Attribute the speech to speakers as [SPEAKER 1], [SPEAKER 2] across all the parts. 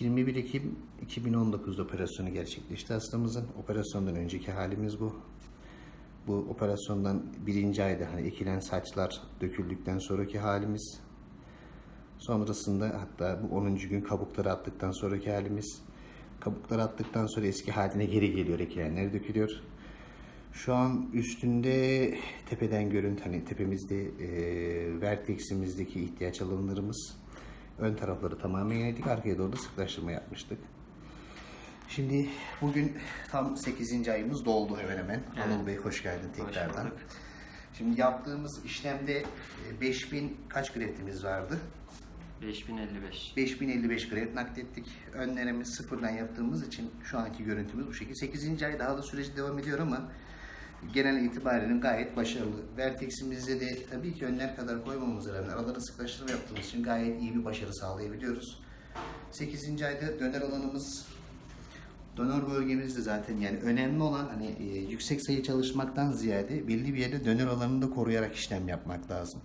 [SPEAKER 1] 21 Ekim 2019'da operasyonu gerçekleşti hastamızın. Operasyondan önceki halimiz bu. Bu operasyondan birinci ayda hani ekilen saçlar döküldükten sonraki halimiz. Sonrasında hatta bu 10. gün kabukları attıktan sonraki halimiz. Kabukları attıktan sonra eski haline geri geliyor ekilenler dökülüyor. Şu an üstünde tepeden görüntü hani tepemizde e, verteximizdeki ihtiyaç alanlarımız ön tarafları tamamen yenedik. Arkaya doğru da sıklaştırma yapmıştık. Şimdi bugün tam 8. ayımız doldu hemen hemen.
[SPEAKER 2] Evet.
[SPEAKER 1] Anıl Bey hoş geldin tekrardan.
[SPEAKER 2] bulduk.
[SPEAKER 1] Şimdi yaptığımız işlemde e, 5000 kaç greftimiz vardı?
[SPEAKER 2] 5055.
[SPEAKER 1] 5055 greft naklettik. Önlerimiz sıfırdan yaptığımız için şu anki görüntümüz bu şekilde. 8. ay daha da süreci devam ediyor ama genel itibariyle gayet başarılı. Vertex'imizde de tabii ki önler kadar koymamamıza rağmen aralara sıklaştırma yaptığımız için gayet iyi bir başarı sağlayabiliyoruz. 8. ayda döner alanımız Donör bölgemizde zaten yani önemli olan hani e, yüksek sayı çalışmaktan ziyade belli bir yerde dönör alanını da koruyarak işlem yapmak lazım.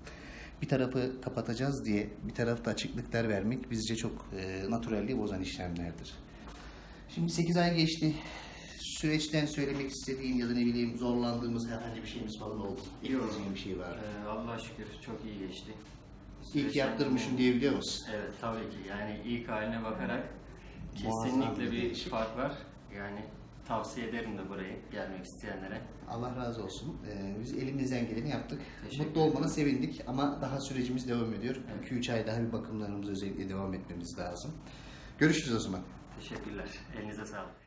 [SPEAKER 1] Bir tarafı kapatacağız diye bir tarafta açıklıklar vermek bizce çok e, natürelliği bozan işlemlerdir. Şimdi 8 ay geçti. Süreçten söylemek istediğin ya da ne bileyim zorlandığımız herhangi bir şeyimiz falan oldu. Ekleyeceğin bir şey var.
[SPEAKER 2] Ee, Allah'a şükür çok iyi geçti.
[SPEAKER 1] İlk
[SPEAKER 2] Süreç-
[SPEAKER 1] yaptırmışım diyebiliyor musun?
[SPEAKER 2] Evet tabii ki yani ilk haline bakarak kesinlikle bir
[SPEAKER 1] değişik.
[SPEAKER 2] fark var. Yani tavsiye ederim de burayı gelmek isteyenlere.
[SPEAKER 1] Allah razı olsun. Ee, biz elimizden geleni yaptık.
[SPEAKER 2] Teşekkür
[SPEAKER 1] Mutlu olmana sevindik ama daha sürecimiz devam ediyor.
[SPEAKER 2] Evet.
[SPEAKER 1] 2-3 ay daha bir bakımlarımız özellikle devam etmemiz lazım. Görüşürüz o zaman.
[SPEAKER 2] Teşekkürler. Elinize sağlık.